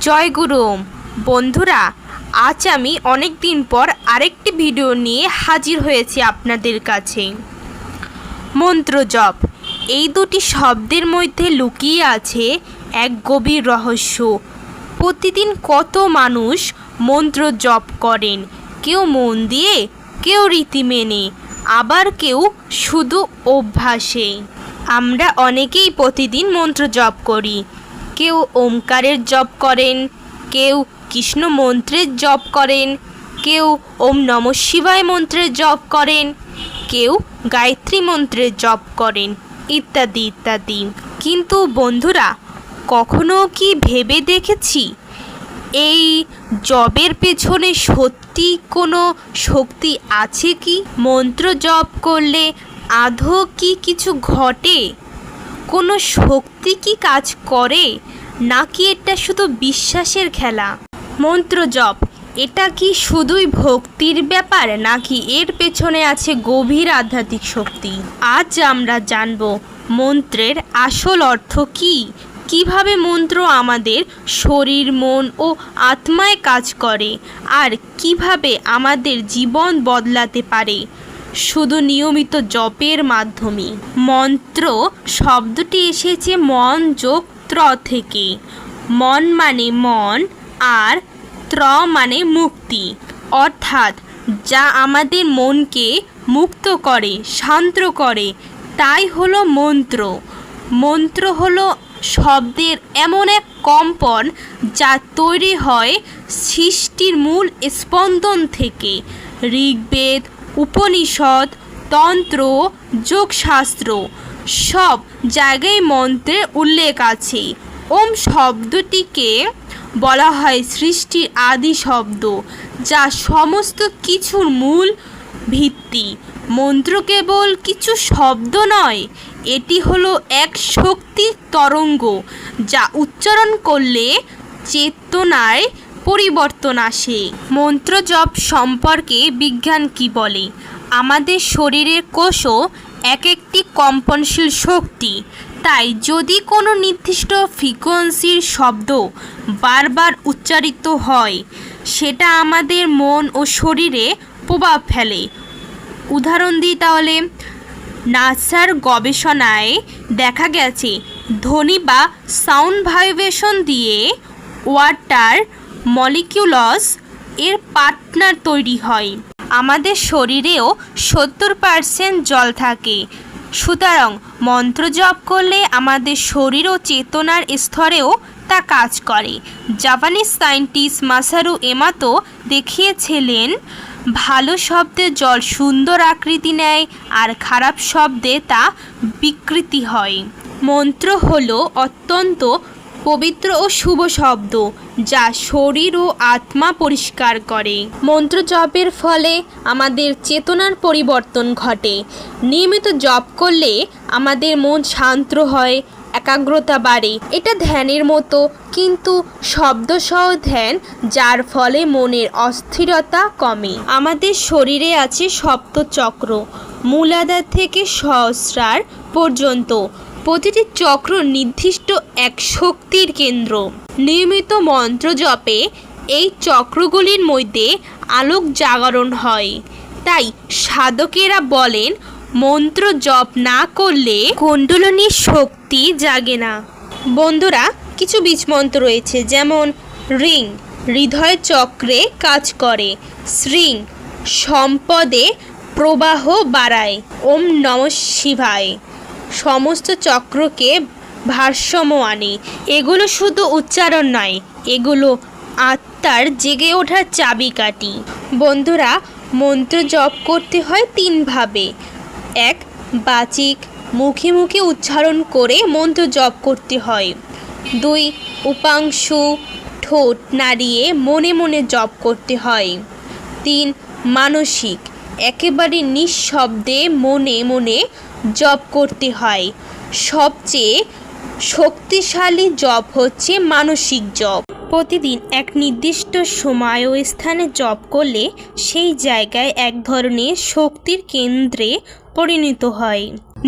জয় গুরু। বন্ধুরা, আজ আমি অনেক দিন পর আরেকটি ভিডিও নিয়ে হাজির হয়েছি আপনাদের কাছে। মন্ত্র জপ। এই দুটি শব্দের মধ্যে লুকিয়ে আছে এক গভীর রহস্য। প্রতিদিন কত মানুষ মন্ত্র জপ করেন? কেউ মন দিয়ে, কেউ রীতি মেনে, আবার কেউ শুধু অভ্যাসে। আমরা অনেকেই প্রতিদিন মন্ত্র জপ করি। কেউ ওমকারের জপ করেন, কেউ কৃষ্ণ মন্ত্রের জপ করেন, কেউ ওম নম শিবায় মন্ত্রের জপ করেন, কেউ গায়ত্রী মন্ত্রের জপ করেন, ইত্যাদি ইত্যাদি। কিন্তু বন্ধুরা, কখনো কি ভেবে দেখেছি? এই জবের পেছনে সত্যি কোনো শক্তি আছে কি? মন্ত্র জপ করলে আধো কি কিছু ঘটে? কোনো শক্তি কি কাজ করে, নাকি এটা শুধু বিশ্বাসের খেলা? মন্ত্র জপ, এটা কি শুধুই ভক্তির ব্যাপার, নাকি এর পেছনে আছে গভীর আধ্যাত্মিক শক্তি? আজ আমরা জানব মন্ত্রের আসল অর্থ কি। কীভাবে মন্ত্র আমাদের শরীর, মন ও আত্মায় কাজ করে, আর কীভাবে আমাদের জীবন বদলাতে পারে শুধু নিয়মিত জপের মাধ্যমে। মন্ত্র শব্দটি এসেছে মন যোগ ত্র থেকে। মন মানে মন আর ত্র মানে মুক্তি। অর্থাৎ যা আমাদের মনকে মুক্ত করে, শান্ত করে, তাই হলো মন্ত্র। মন্ত্র হলো শব্দের এমন এক কম্পন যা তৈরি হয় সৃষ্টির মূল স্পন্দন থেকে। ঋগ্বেদ উপনিষদ, তন্ত্র, যোগশাস্ত্র সব জায়গায় মন্ত্রের উল্লেখ আছে। ওম শব্দটিকে বলা হয় সৃষ্টির আদি শব্দ, যা সমস্ত কিছুর মূল ভিত্তি। মন্ত্র কেবল কিছু শব্দ নয়, এটি হলো এক শক্তির তরঙ্গ, যা উচ্চারণ করলে চেতনায় পরিবর্তন আসে। মন্ত্র জপ সম্পর্কে বিজ্ঞান কি বলে? আমাদের শরীরের কোষও এক একটি কম্পনশীল শক্তি। তাই যদি কোনো নির্দিষ্ট ফ্রিকোয়েন্সির শব্দ বারবার উচ্চারিত হয়, সেটা আমাদের মন ও শরীরে প্রভাব ফেলে। উদাহরণ দিই তাহলে। নাসার গবেষণায় দেখা গেছে, ধ্বনি বা সাউন্ড ভাইব্রেশন দিয়ে ওয়াটার মলিকিউলস এর পার্টনার তৈরি হয়। আমাদের শরীরেও সত্তর পার্সেন্ট জল থাকে। সুতরাং মন্ত্র জপ করলে আমাদের শরীর ও চেতনার স্তরেও তা কাজ করে। জাপানিজ সায়েন্টিস্ট মাসারু এমাতো দেখিয়েছিলেন, ভালো শব্দে জল সুন্দর আকৃতি নেয় আর খারাপ শব্দে তা বিকৃতি হয়। মন্ত্র হলো অত্যন্ত পবিত্র ও শুভ শব্দ, যা শরীর ও আত্মা পরিষ্কার করে। মন্ত্র জপের ফলে আমাদের চেতনার পরিবর্তন ঘটে। নিয়মিত জপ করলে আমাদের মন শান্ত হয়, একাগ্রতা বাড়ে। এটা ধ্যানের মতো, কিন্তু শব্দসহ ধ্যান, যার ফলে মনের অস্থিরতা কমে। আমাদের শরীরে আছে সপ্ত চক্র মূলাধার থেকে সহস্রার পর্যন্ত। প্রতিটি চক্র নির্দিষ্ট এক শক্তির কেন্দ্র। নিয়মিত মন্ত্র জপে এই চক্রগুলির মধ্যে আলোক জাগরণ হয়। তাই সাধকেরা বলেন, মন্ত্র জপ না করলে কুণ্ডলিনীর শক্তি জাগে না। বন্ধুরা, কিছু বীজমন্ত্র রয়েছে, যেমন রিং, হৃদয় চক্রে কাজ করে। শ্রিং, সম্পদে প্রবাহ বাড়ায়। ওম নম শিবায়। সমস্ত চক্রকে ভারসাম্য আনে। এগুলো শুধু উচ্চারণ নয়, এগুলো আত্মার জেগে ওঠার চাবিকাঠি। বন্ধুরা, মন্ত্র জপ করতে হয় তিনভাবে এক, বাচিক, মুখে মুখে উচ্চারণ করে মন্ত্র জপ করতে হয়। দুই, উপাংশু, ঠোঁট নাড়িয়ে মনে মনে জপ করতে হয়। তিন, মানসিক, একেবারে নিঃশব্দে মনে মনে জপ করতে হয়। সবচেয়ে শক্তিশালী জপ হচ্ছে মানসিক জপ। প্রতিদিন এক নির্দিষ্ট সময় ও স্থানে জপ করলে সেই জায়গায় এক ধরনের শক্তির কেন্দ্রে পরিণত হয়।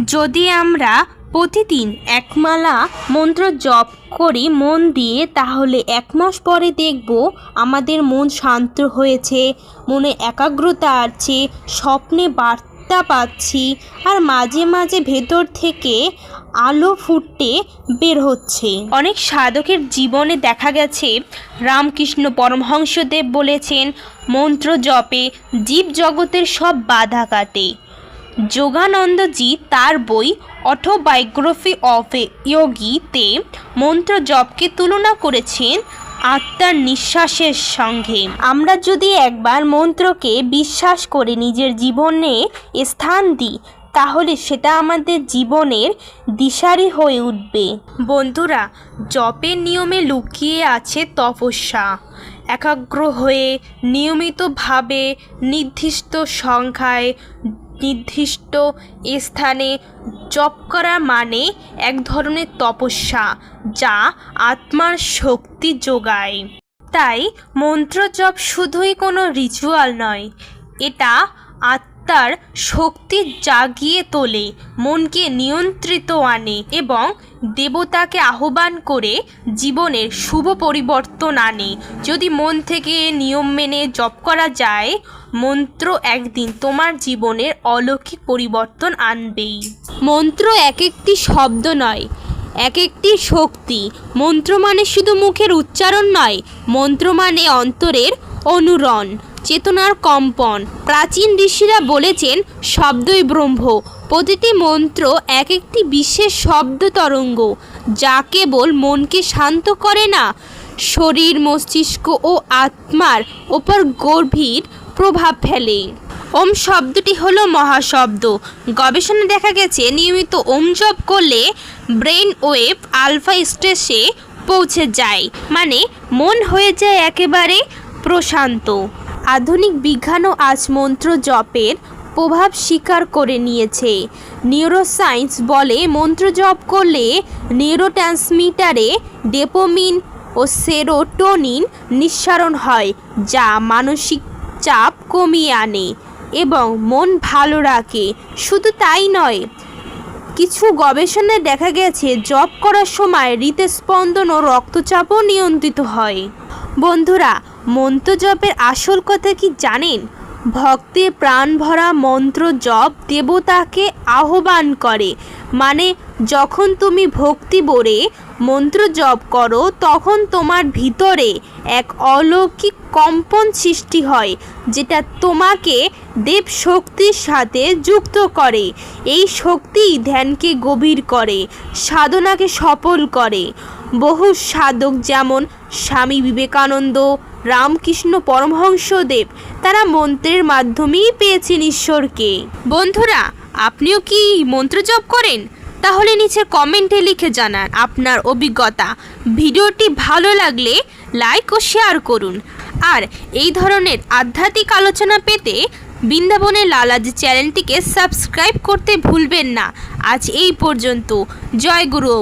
যদি আমরা প্রতিদিন একমালা মন্ত্র জপ করি মন দিয়ে, তাহলে এক মাস পরে দেখব আমাদের মন শান্ত হয়েছে, মনে একাগ্রতা আছে স্বপ্নে বার্তা পাচ্ছি আর মাঝে মাঝে ভেতর থেকে আলো ফুটে বের হচ্ছে। অনেক সাধকের জীবনে দেখা গেছে, রামকৃষ্ণ পরমহংসদেব বলেছেন, মন্ত্র জপে জীব জগতের সব বাধা কাটে। যোগানন্দজি তার বই অটোবায়োগ্রাফি অফ এ ইয়োগিতে মন্ত্র জপকে তুলনা করেছেন আত্মার নিঃশ্বাসের সঙ্গে। আমরা যদি একবার মন্ত্রকে বিশ্বাস করে নিজের জীবনে স্থান দিই, তাহলে সেটা আমাদের জীবনের দিশারি হয়ে উঠবে। বন্ধুরা, জপের নিয়মে লুকিয়ে আছে তপস্যা। একাগ্র হয়ে নিয়মিতভাবে নির্দিষ্ট সংখ্যায় নির্দিষ্ট স্থানে জপ করা মানে এক ধরনের তপস্যা যা আত্মার শক্তি যোগায়। তাই মন্ত্র জপ শুধুই কোনো রিচুয়াল নয়, এটা আত্মার শক্তি জাগিয়ে তোলে, মনকে নিয়ন্ত্রিত আনে এবং দেবতাকে আহ্বান করে জীবনের শুভ পরিবর্তন আনে। যদি মন থেকে নিয়ম মেনে জপ করা যায়, মন্ত্র একদিন তোমার জীবনের অলৌকিক পরিবর্তন আনবেই। মন্ত্র এক একটি শব্দ নয় এক একটি শক্তি। মন্ত্র মানে শুধু মুখের উচ্চারণ নয়, মন্ত্র মানে অন্তরের অনুরণ। চেতনার কম্পন। প্রাচীন ঋষিরা বলেছেন, শব্দই ব্রহ্ম। প্রতিটি মন্ত্র এক একটি বিশেষ শব্দ তরঙ্গ, যা কেবল মনকে শান্ত করে না, শরীর, মস্তিষ্ক ও আত্মার ওপর গভীর প্রভাব ফেলে। ওম শব্দটি হলো মহাশব্দ। গবেষণায় দেখা গেছে, নিয়মিত ওম জপ করলে ব্রেন ওয়েভ আলফা স্টেজে পৌঁছে যায় মানে মন হয়ে যায় একেবারে প্রশান্ত। আধুনিক বিজ্ঞানও আজ মন্ত্র জপের প্রভাব স্বীকার করে নিয়েছে। নিউরোসায়েন্স বলে মন্ত্র জপ করলে নিউরোট্রান্সমিটারে ডেপোমিন ও সেরোটোনিন নিঃসরণ হয়, যা মানসিক চাপ কমিয়ে আনে এবং মন ভালো রাখে। শুধু তাই নয়, কিছু গবেষণায় দেখা গেছে জব করার সময় হৃদস্পন্দন ও রক্তচাপও নিয়ন্ত্রিত হয়। বন্ধুরা মন্ত্র জপের আসল কথা কি জানেন? ভক্তে প্রাণ ভরা মন্ত্র জপ দেবতাকে আহ্বান করে। মানে যখন তুমি ভক্তি ভরে মন্ত্র জপ করো, তখন তোমার ভিতরে এক অলৌকিক কম্পন সৃষ্টি হয়, যেটা তোমাকে দেব শক্তির সাথে যুক্ত করে। এই শক্তি ধ্যানকে গভীর করে, সাধনাকে সফল করে। বহু সাধক যেমন স্বামী বিবেকানন্দ, রামকৃষ্ণ পরমহংসদেব, তারা মন্ত্রের মাধ্যমেই পেয়েছেন ঈশ্বরকে। বন্ধুরা, আপনিও কি মন্ত্র জপ করেন? তাহলে নিচে কমেন্টে লিখে জানান আপনার অভিজ্ঞতা। ভিডিওটি ভালো লাগলে লাইক ও শেয়ার করুন। আর এই ধরনের আধ্যাত্মিক আলোচনা পেতে বৃন্দাবনের লালাজি চ্যানেলটিকে সাবস্ক্রাইব করতে ভুলবেন না। আজ এই পর্যন্ত। জয় গুরু।